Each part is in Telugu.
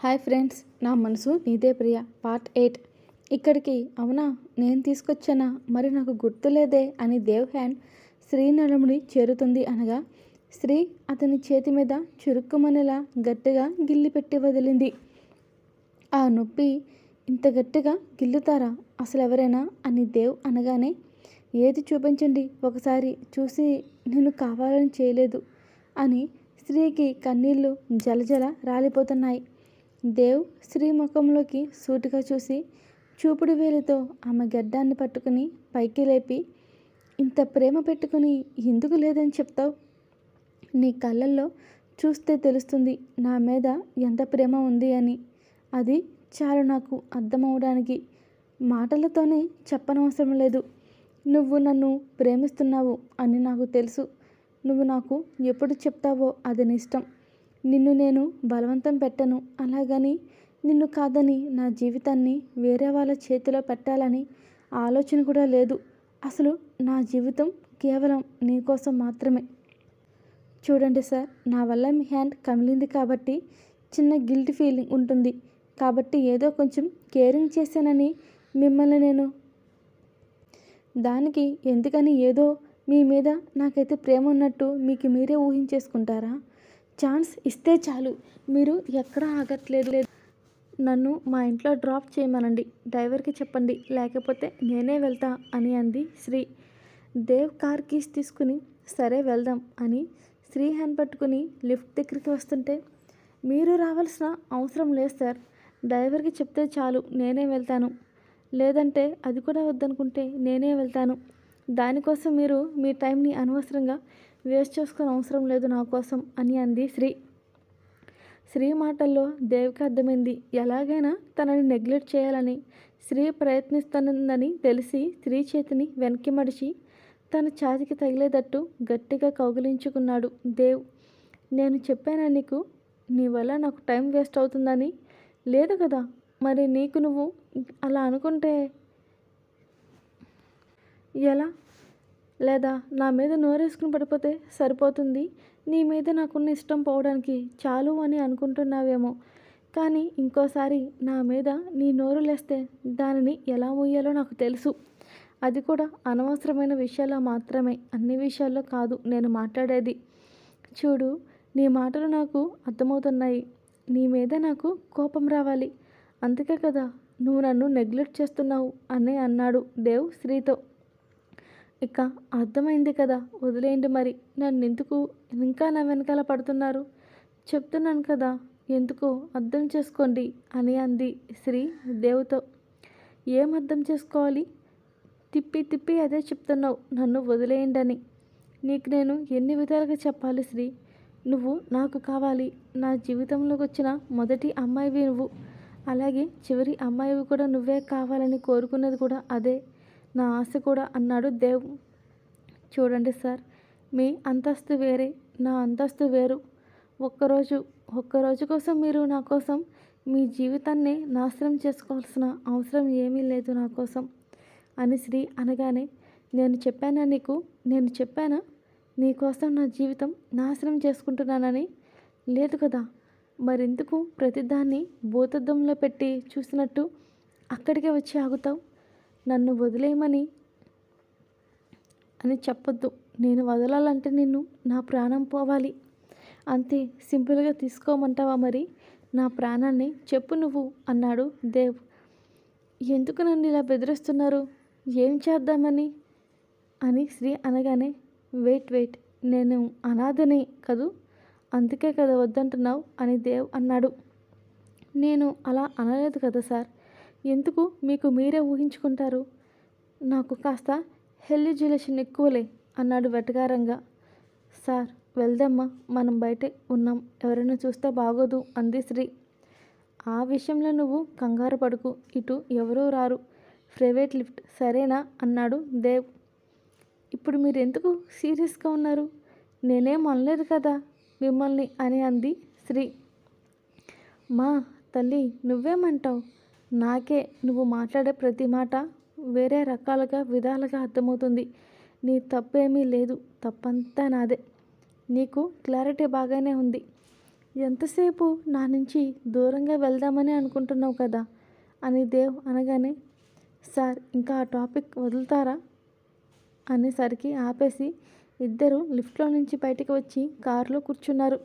హాయ్ ఫ్రెండ్స్ నా మనసు నీదే ప్రియ పార్ట్ ఎయిట్. ఇక్కడికి అవునా? నేను తీసుకొచ్చానా? మరి నాకు గుర్తులేదే అని దేవ్ హ్యాండ్ శ్రీ చేరుతుంది అనగా శ్రీ అతని చేతి మీద చురుక్కుమనేలా గట్టిగా గిల్లి పెట్టి వదిలింది. ఆ నొప్పి ఇంత గట్టిగా గిల్లుతారా? అసలు ఎవరైనా? అని దేవ్ అనగానే ఏది చూపించండి? ఒకసారి చూసి నేను కావాలని చేయలేదు అని స్త్రీకి కన్నీళ్ళు జలజల రాలిపోతున్నాయి. దేవ్ స్త్రీ ముఖంలోకి సూటిగా చూసి చూపుడు వేలితో ఆమె గడ్డాన్ని పట్టుకుని పైకి లేపి ఇంత ప్రేమ పెట్టుకుని ఎందుకు లేదని చెప్తావు? నీ కళ్ళల్లో చూస్తే తెలుస్తుంది నా మీద ఎంత ప్రేమ ఉంది అని. అది చాలు నాకు అర్థమవడానికి మాటలతోనే చెప్పనవసరం లేదు. నువ్వు నన్ను ప్రేమిస్తున్నావు అని నాకు తెలుసు. నువ్వు నాకు ఎప్పుడు చెప్తావో అది నీ ఇష్టం. నిన్ను నేను బలవంతం పెట్టను. అలాగని నిన్ను కాదని నా జీవితాన్ని వేరే వాళ్ళ చేతిలో పెట్టాలని ఆలోచన కూడా లేదు. అసలు నా జీవితం కేవలం నీకోసం మాత్రమే. చూడండి సార్ నా వల్ల మీ హ్యాండ్ కమిలింది కాబట్టి చిన్న గిల్ట్ ఫీలింగ్ ఉంటుంది. కాబట్టి ఏదో కొంచెం కేరింగ్ చేశానని మిమ్మల్ని నేను దానికి ఎందుకని ఏదో మీ మీద నాకైతే ప్రేమ ఉన్నట్టు మీకు మీరే ఊహించేసుకుంటారా? ఛాన్స్ ఇస్తే చాలు. మీరు ఎక్కడ ఆగట్లేదు. లేదు నన్ను మా ఇంట్లో డ్రాప్ చేయమనండి. డ్రైవర్కి చెప్పండి. లేకపోతే నేనే వెళ్తా అని అంది శ్రీ. దేవ్ కార్ కీస్ తీసుకుని సరే వెళ్దాం అని శ్రీ హ్యాండ్ పట్టుకుని లిఫ్ట్ దగ్గరికి వస్తుంటే మీరు రావాల్సిన అవసరం లేదు సార్. డ్రైవర్కి చెప్తే చాలు నేనే వెళ్తాను. లేదంటే అది కూడా వద్దనుకుంటే నేనే వెళ్తాను. దానికోసం మీరు మీ టైంని అనవసరంగా వేస్ట్ చేసుకునే అవసరం లేదు నా కోసం అని అంది శ్రీ. శ్రీ మాటల్లో దేవికి అర్థమైంది. ఎలాగైనా తనని నెగ్లెక్ట్ చేయాలని శ్రీ ప్రయత్నిస్తున్నదని తెలిసి స్త్రీ చేతిని వెనక్కి మడిచి తన ఛాతికి తగిలేటట్టు గట్టిగా కౌగిలించుకున్నాడు. దేవ్ నేను చెప్పానా నీకు? నీ వల్ల నాకు టైం వేస్ట్ అవుతుందని? లేదు కదా. మరి నీకు నువ్వు అలా అనుకుంటే ఎలా? లేదా నా మీద నోరేసుకుని పడిపోతే సరిపోతుంది? నీ మీద నాకున్న ఇష్టం పోవడానికి చాలు అని అనుకుంటున్నావేమో. కానీ ఇంకోసారి నా మీద నీ నోరు లేస్తే దానిని ఎలా మూయాలో నాకు తెలుసు. అది కూడా అనవసరమైన విషయాల్లో మాత్రమే. అన్ని విషయాల్లో కాదు నేను మాట్లాడేది. చూడు నీ మాటలు నాకు అర్థమవుతున్నాయి. నీ మీద నాకు కోపం రావాలి. అందుకే కదా నువ్వు నన్ను నెగ్లెక్ట్ చేస్తున్నావు అని అన్నాడు దేవ్ శ్రీతో. ఇక అర్థమైంది కదా వదిలేయండి మరి. నన్ను ఎందుకు ఇంకా నా వెనకాల పడుతున్నారు? చెప్తున్నాను కదా ఎందుకు అర్థం చేసుకోండి అని అంది శ్రీ దేవుతో. ఏం అర్థం చేసుకోవాలి? తిప్పి తిప్పి అదే చెప్తున్నావు నన్ను వదిలేయండి అని. నీకు నేను ఎన్ని విధాలుగా చెప్పాలి శ్రీ? నువ్వు నాకు కావాలి. నా జీవితంలోకి వచ్చిన మొదటి అమ్మాయివి నువ్వు. అలాగే చివరి అమ్మాయివి కూడా నువ్వే కావాలని కోరుకున్నది కూడా అదే. నా ఆశ కూడా అన్నాడు దేవ్. చూడండి సార్ మీ అంతస్తు వేరే నా అంతస్తు వేరు. ఒక్కరోజు ఒక్కరోజు కోసం మీరు నా కోసం మీ జీవితాన్ని నాశనం చేసుకోవాల్సిన అవసరం ఏమీ లేదు నా కోసం అని శ్రీ అనగానే నేను చెప్పానా నీకు? నేను చెప్పానా? నీకోసం నా జీవితం నాశనం చేసుకుంటున్నానని? లేదు కదా. మరెందుకు ప్రతిదాన్ని భూతద్దంలో పెట్టి చూసినట్టు అక్కడికే వచ్చి ఆగుతావు? నన్ను వదిలేయమని అని చెప్పొద్దు. నేను వదలాలంటే నిన్ను నా ప్రాణం పోవాలి. అంతే సింపుల్గా తీసుకోమంటావా మరి? నా ప్రాణాన్ని చెప్పు నువ్వు అన్నాడు దేవ్. ఎందుకు నన్ను ఇలా బెదిరిస్తున్నారు? ఏం చేద్దామని? అని శ్రీ అనగానే వెయిట్ వెయిట్ నేను అనాథనే కదూ? అందుకే కదా వద్దంటున్నావు అని దేవ్ అన్నాడు. నేను అలా అనలేదు కదా సార్. ఎందుకు మీకు మీరే ఊహించుకుంటారు? నాకు కాస్త హెల్యూజులేషన్ ఎక్కువలే అన్నాడు వెటకారంగా. సార్ వెళ్దామ్మా మనం బయటే ఉన్నాం. ఎవరైనా చూస్తే బాగోదు అంది శ్రీ. ఆ విషయంలో నువ్వు కంగారు పడుకు ఇటు ఎవరూ రారు. ప్రైవేట్ లిఫ్ట్ సరేనా అన్నాడు దేవ్. ఇప్పుడు మీరు ఎందుకు సీరియస్గా ఉన్నారు? నేనేం అనలేదు కదా మిమ్మల్ని అని అంది శ్రీ. మా తల్లి నువ్వేమంటావు? నాకే నువ్వు మాట్లాడే ప్రతి మాట వేరే రకాలుగా విధాలుగా అర్థమవుతుంది. నీ తప్పేమీ లేదు. తప్పంతా నాదే. నీకు క్లారిటీ బాగానే ఉంది. ఎంతసేపు నా నుంచి దూరంగా వెళ్దామని అనుకుంటున్నావు కదా? అని దేవ్ అనగానే సార్ ఇంకా ఆ టాపిక్ వదులుతారా? అనేసరికి ఆపేసి ఇద్దరు లిఫ్ట్లో నుంచి బయటికి వచ్చి కారులో కూర్చున్నారు.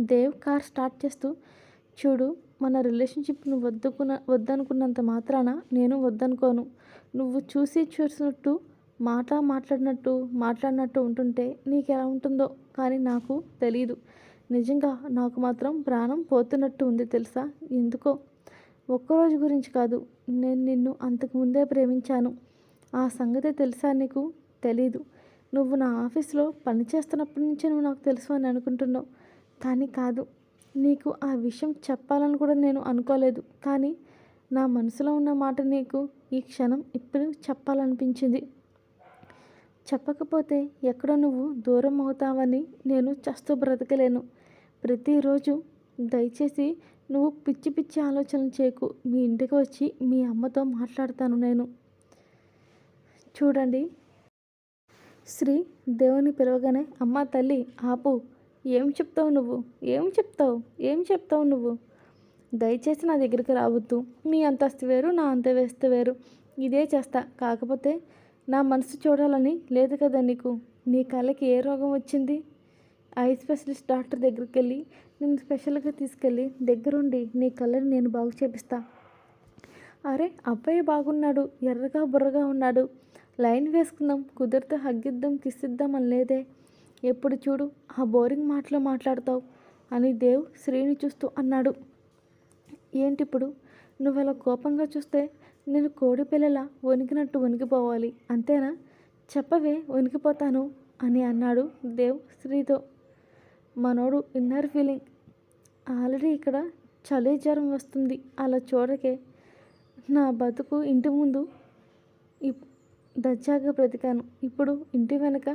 దేవ్ కార్ స్టార్ట్ చేస్తూ చూడు మన రిలేషన్షిప్ను వద్దుకున్న వద్దనుకున్నంత మాత్రాన నేను వద్దనుకోను. నువ్వు చూసి చూసినట్టు మాట మాట్లాడినట్టు మాట్లాడినట్టు ఉంటుంటే నీకు ఎలా ఉంటుందో కానీ నాకు తెలియదు నిజంగా నాకు మాత్రం ప్రాణం పోతున్నట్టు ఉంది తెలుసా? ఎందుకో? ఒక్కరోజు గురించి కాదు. నేను నిన్ను అంతకు ముందే ప్రేమించాను. ఆ సంగతి తెలుసా నీకు? తెలీదు. నువ్వు నా ఆఫీస్లో పనిచేస్తున్నప్పటి నుంచే నువ్వు నాకు తెలుసు అని అనుకుంటున్నావు. కానీ కాదు. నీకు ఆ విషయం చెప్పాలని కూడా నేను అనుకోలేదు. కానీ నా మనసులో ఉన్న మాట నీకు ఈ క్షణం ఇప్పుడు చెప్పాలనిపించింది. చెప్పకపోతే ఎక్కడ నువ్వు దూరం అవుతావని నేను చస్తూ బ్రతకలేను. ప్రతిరోజు దయచేసి నువ్వు పిచ్చి పిచ్చి ఆలోచనలు చేయకు. మీ ఇంటికి వచ్చి మీ అమ్మతో మాట్లాడతాను నేను. చూడండి. శ్రీ దేవుని పిలవగానే అమ్మ తల్లి ఆపు. ఏం చెప్తావు నువ్వు? ఏం చెప్తావు? ఏం చెప్తావు నువ్వు? దయచేసి నా దగ్గరికి రావద్దు. మీ అంతస్తు వేరు నా అంతవేస్తు వేరు. ఇదే చేస్తా. కాకపోతే నా మనసు చూడాలని లేదు కదా నీకు? నీ కళ్ళకి ఏ రోగం వచ్చింది? ఐ స్పెషలిస్ట్ డాక్టర్ దగ్గరికి వెళ్ళి నేను స్పెషల్గా తీసుకెళ్ళి దగ్గరుండి నీ కళ్ళని నేను బాగు చేపిస్తా. అరే అబ్బాయి బాగున్నాడు. ఎర్రగా బుర్రగా ఉన్నాడు. లైన్ వేసుకుందాం కుదిరితే హగ్గిద్దాం కిస్సిద్దాం అని లేదే ఎప్పుడు చూడు ఆ బోరింగ్ మాటలు మాట్లాడతావు? అని దేవ్ శ్రీని చూస్తూ అన్నాడు. ఏంటిప్పుడు? నువ్వు అలా కోపంగా చూస్తే నేను కోడి పిల్లల వణికినట్టు వణికిపోవాలి అంతేనా? చెప్పవే వణికిపోతాను అని అన్నాడు దేవ్ శ్రీతో. మనోడు ఇన్నర్ ఫీలింగ్. ఆల్రెడీ ఇక్కడ చలి జ్వరం వస్తుంది అలా చూడకే. నా బతుకు ఇంటి ముందు దర్జాగా బ్రతికాను. ఇప్పుడు ఇంటి వెనక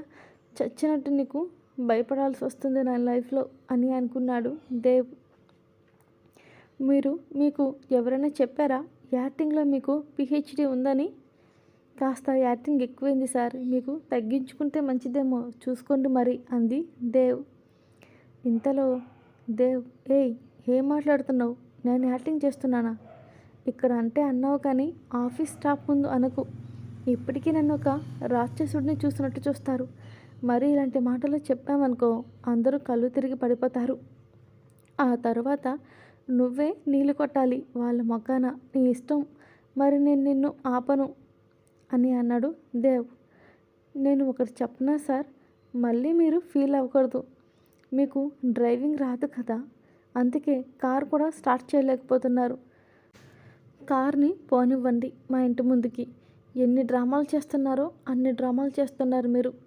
చచ్చినట్టు నీకు భయపడాల్సి వస్తుంది నా లైఫ్లో అని అనుకున్నాడు దేవ్. మీరు మీకు ఎవరైనా చెప్పారా? యాక్టింగ్లో మీకు పిహెచ్డి ఉందని? కాస్త యాక్టింగ్ ఎక్కువైంది సార్. మీకు తగ్గించుకుంటే మంచిదేమో. చూసుకోండి మరి అంది దేవ్. ఇంతలో దేవ్ ఏయ్ ఏం మాట్లాడుతున్నావు? నేను యాక్టింగ్ చేస్తున్నానా? ఇక్కడ అంటే అన్నావు కానీ ఆఫీస్ స్టాఫ్ ముందు అనకు. ఇప్పటికీ నన్ను ఒక రాక్షసుడిని చూసినట్టు చూస్తారు. మరి ఇలాంటి మాటలు చెప్పామనుకో అందరూ కళ్ళు తిరిగి పడిపోతారు. ఆ తర్వాత నువ్వే నీళ్ళు కొట్టాలి వాళ్ళ మొక్కన నీ ఇష్టం. మరి నేను నిన్ను ఆపను అని అన్నాడు దేవ్. నేను ఒకటి చెప్పనా సార్? మళ్ళీ మీరు ఫీల్ అవ్వకూడదు. మీకు డ్రైవింగ్ రాదు కదా. అందుకే కార్ కూడా స్టార్ట్ చేయలేకపోతున్నారు. కార్ని పోనివ్వండి మా ఇంటి ముందుకి. ఎన్ని డ్రామాలు చేస్తున్నారో అన్ని డ్రామాలు చేస్తున్నారు మీరు.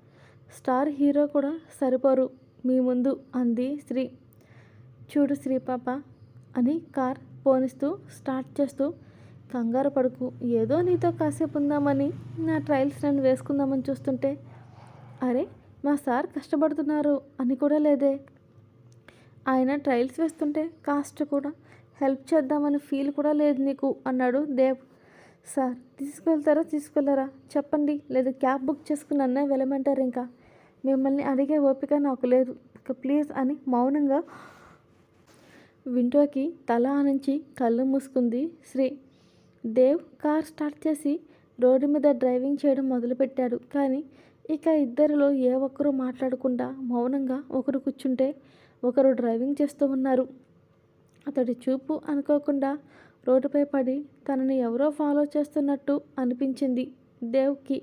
స్టార్ హీరో కూడా సరిపోరు మీ ముందు అంది శ్రీ. చూడు శ్రీ పాప అని కార్ పోనిస్తూ స్టార్ట్ చేస్తూ కంగారు పడుకు. ఏదో నీతో కాసేపు ఉందామని నా ట్రయల్స్ నన్ను వేసుకుందామని చూస్తుంటే అరే మా సార్ కష్టపడుతున్నారు అని కూడా లేదే. ఆయన ట్రయల్స్ వేస్తుంటే కాస్ట్ కూడా హెల్ప్ చేద్దామని ఫీల్ కూడా లేదు నీకు అన్నాడు దేవ్. సార్ తీసుకెళ్తారా తీసుకెళ్ళారా? చెప్పండి లేదా క్యాబ్ బుక్ చేసుకుని అన్న వెళ్ళమంటారు ఇంకా. మిమ్మల్ని అడిగే ఓపిక నాకు లేదు. ఇక ప్లీజ్ అని మౌనంగా విండోకి తల ఆనించి కళ్ళు మూసుకుంది శ్రీ. దేవ్ కార్ స్టార్ట్ చేసి రోడ్డు మీద డ్రైవింగ్ చేయడం మొదలుపెట్టాడు. కానీ ఇక ఇద్దరిలో ఏ ఒక్కరూ మాట్లాడకుండా మౌనంగా ఒకరు కూర్చుంటే ఒకరు డ్రైవింగ్ చేస్తూ ఉన్నారు. అతడి చూపు అనుకోకుండా రోడ్డుపై పడి తనని ఎవరో ఫాలో చేస్తున్నట్టు అనిపించింది దేవ్కి.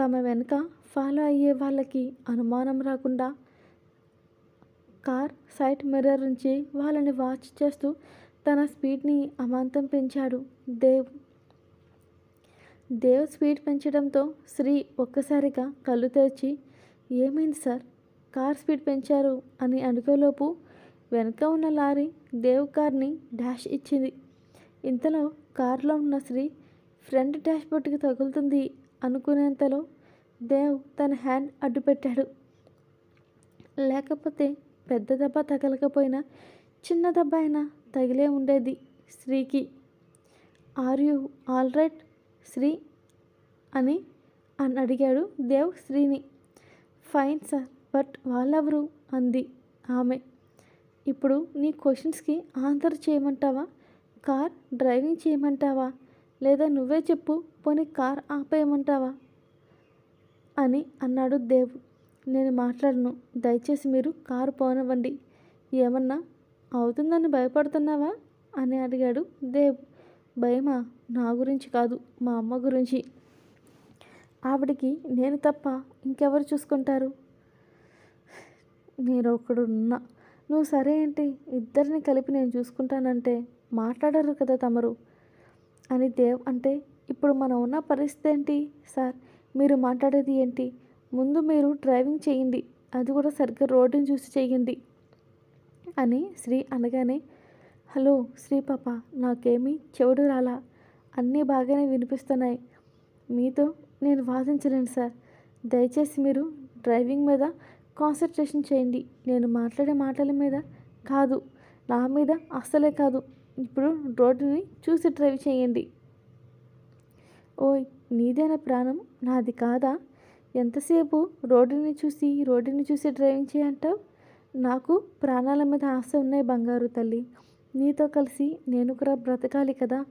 తమ వెనుక ఫాలో అయ్యే వాళ్ళకి అనుమానం రాకుండా కార్ సైడ్ మిర్రర్ నుంచి వాళ్ళని వాచ్ చేస్తూ తన స్పీడ్ని అమాంతం పెంచాడు దేవ్. దేవ్ స్పీడ్ పెంచడంతో శ్రీ ఒక్కసారిగా కళ్ళు తెరిచి ఏమైంది సార్? కార్ స్పీడ్ పెంచారు అని అనుకోలోపు వెనుక ఉన్న లారీ దేవ్ కార్ని డాష్ ఇచ్చింది. ఇంతలో కారులో ఉన్న శ్రీ ఫ్రంట్ డాష్బోర్డ్కి తగులుతుంది అనుకునేంతలో దేవ్ తన హ్యాండ్ అడ్డుపెట్టాడు. లేకపోతే పెద్ద దెబ్బ తగలకపోయినా చిన్న దెబ్బ అయినా తగిలే ఉండేది శ్రీకి are you all right Sri అని అని అడిగాడు దేవ్ శ్రీని ఫైన్ సార్ బట్ వాళ్ళెవరు? అంది ఆమె. ఇప్పుడు నీ క్వశ్చన్స్కి ఆన్సర్ చేయమంటావా? కార్ డ్రైవింగ్ చేయమంటావా? లేదా నువ్వే చెప్పు పోనీ కార్ ఆపేయమంటావా? అని అన్నాడు దేవ్. నేను మాట్లాడను. దయచేసి మీరు కారు పోనివ్వండి. ఏమన్నా అవుతుందని భయపడుతున్నావా? అని అడిగాడు దేవ్. భయమా? నా గురించి కాదు మా అమ్మ గురించి. ఆవిడికి నేను తప్ప ఇంకెవరు చూసుకుంటారు? మీరు ఒకడున్నా నువ్వు సరే ఏంటి? ఇద్దరిని కలిపి నేను చూసుకుంటానంటే మాట్లాడరు కదా తమరు? అని దేవ్ అంటే ఇప్పుడు మనం ఉన్న పరిస్థితి ఏంటి సార్? మీరు మాట్లాడేది ఏంటి? ముందు మీరు డ్రైవింగ్ చేయండి. అది కూడా సరిగ్గా రోడ్డుని చూసి చేయండి. అని శ్రీ అనగానే హలో శ్రీ పాప నాకేమీ చెవుడు రాలా. అన్నీ బాగానే వినిపిస్తున్నాయి. మీతో నేను వాదించలేను సార్. దయచేసి మీరు డ్రైవింగ్ మీద కాన్సన్ట్రేషన్ చేయండి. నేను మాట్లాడే మాటల మీద కాదు. నా మీద అస్సలే కాదు. ఇప్పుడు రోడ్డుని చూసి డ్రైవ్ చేయండి. ఓయ్ నీదేనా ప్రాణం? నాది కాదా? ఎంతసేపు రోడ్డుని చూసి రోడ్డుని చూసి డ్రైవింగ్ చేయంటావు? నాకు ప్రాణాల మీద ఆశ ఉన్నాయి బంగారు తల్లి. నీతో కలిసి నేను కూడా బ్రతకాలి కదా.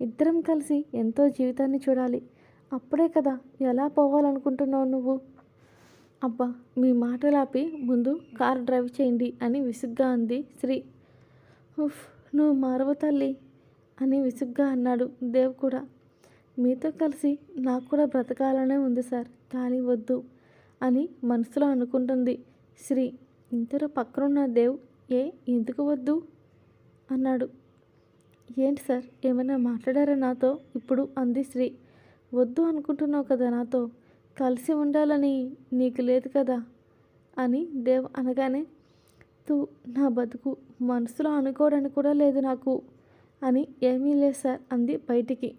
ఇద్దరం కలిసి ఎంతో జీవితాన్ని చూడాలి. అప్పుడే కదా ఎలా పోవాలనుకుంటున్నావు నువ్వు? అబ్బా మీ మాటలాపి ముందు కార్ డ్రైవ్ చేయండి అని విసుగ్గా అంది శ్రీ. ఉఫ్ నువ్వు మారవ తల్లి అని విసుగ్గా అన్నాడు దేవ్ కూడా. మీతో కలిసి నాకు కూడా బ్రతకాలనే ఉంది సార్. కానీ వద్దు అని మనసులో అనుకుంటుంది. శ్రీ ఇంతలో పక్కనున్న దేవ్ ఏ ఎందుకు వద్దు? అన్నాడు. ఏంటి సార్ ఏమైనా మాట్లాడారా నాతో? ఇప్పుడు అంది శ్రీ. వద్దు అనుకుంటున్నావు కదా నాతో? కలిసి ఉండాలని నీకు లేదు కదా? అని దేవ్ అనగానే తూ నా బతుకు మనసులో అనుకోవడానికి కూడా లేదు నాకు అని ఏమీ లేదు సార్ అంది బయటికి.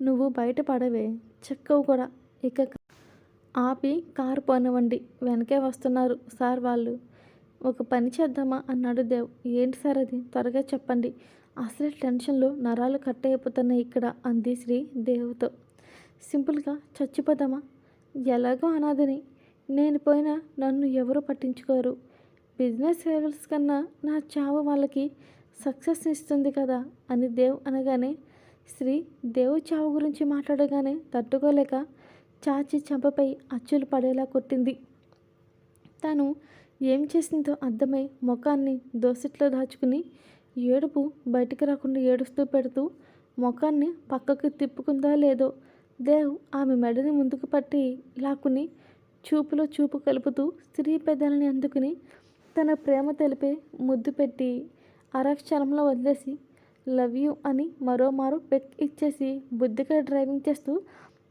నువ్వు బయట పడవే చెక్కవు కూడా. ఇక ఆపి కారు పోనివ్వండి. వెనకే వస్తున్నారు సార్ వాళ్ళు. ఒక పని చేద్దామా అన్నాడు దేవ్. ఏంటి సార్ అది? త్వరగా చెప్పండి. అసలే టెన్షన్లో నరాలు కట్ అయిపోతున్నాయి ఇక్కడ అంది శ్రీ దేవుతో. సింపుల్గా చచ్చిపోదామా? ఎలాగో అనాథని. నేను పోయినా నన్ను ఎవరు పట్టించుకోరు. బిజినెస్ లెవెల్స్ కన్నా నా చావు వాళ్ళకి సక్సెస్ ఇస్తుంది కదా అని దేవ్ అనగానే శ్రీ దేవు చావు గురించి మాట్లాడగానే తట్టుకోలేక చాచి చెంపపై అచ్చులు పడేలా కొట్టింది. తను ఏం చేసిందో అర్థమై ముఖాన్ని దోసిట్లో దాచుకుని ఏడుపు బయటికి రాకుండా ఏడుస్తూ పెడుతూ ముఖాన్ని పక్కకు తిప్పుకుందా లేదో దేవ్ ఆమె మెడని ముందుకు పట్టి లాక్కుని చూపులో చూపు కలుపుతూ స్త్రీ పెదాలని అందుకుని తన ప్రేమ తెలిపే ముద్దు పెట్టి అరక్షణంలో వదిలేసి లవ్ యూ అని మరోమారు పెక్ ఇచ్చేసి బుద్ధిగా డ్రైవింగ్ చేస్తూ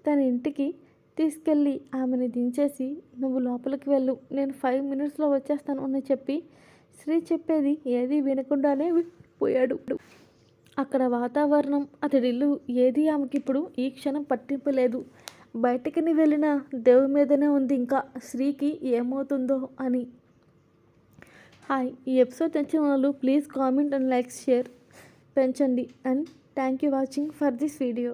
తన ఇంటికి తీసుకెళ్ళి ఆమెని దించేసి నువ్వు లోపలికి వెళ్ళు నేను ఫైవ్ మినిట్స్లో వచ్చేస్తాను అని చెప్పి శ్రీ చెప్పేది ఏది వినకుండానే పోయాడు అక్కడ వాతావరణం అతడి ఇల్లు ఏది ఆమెకి ఇప్పుడు ఈ క్షణం పట్టింపు లేదు. బయటికి వెళ్ళిన దేవు మీదనే ఉంది ఇంకా శ్రీకి ఏమవుతుందో అని. హాయ్ ఈ ఎపిసోడ్ నచ్చిన వాళ్ళు please comment and like share పెంచండి and thank you watching for this video.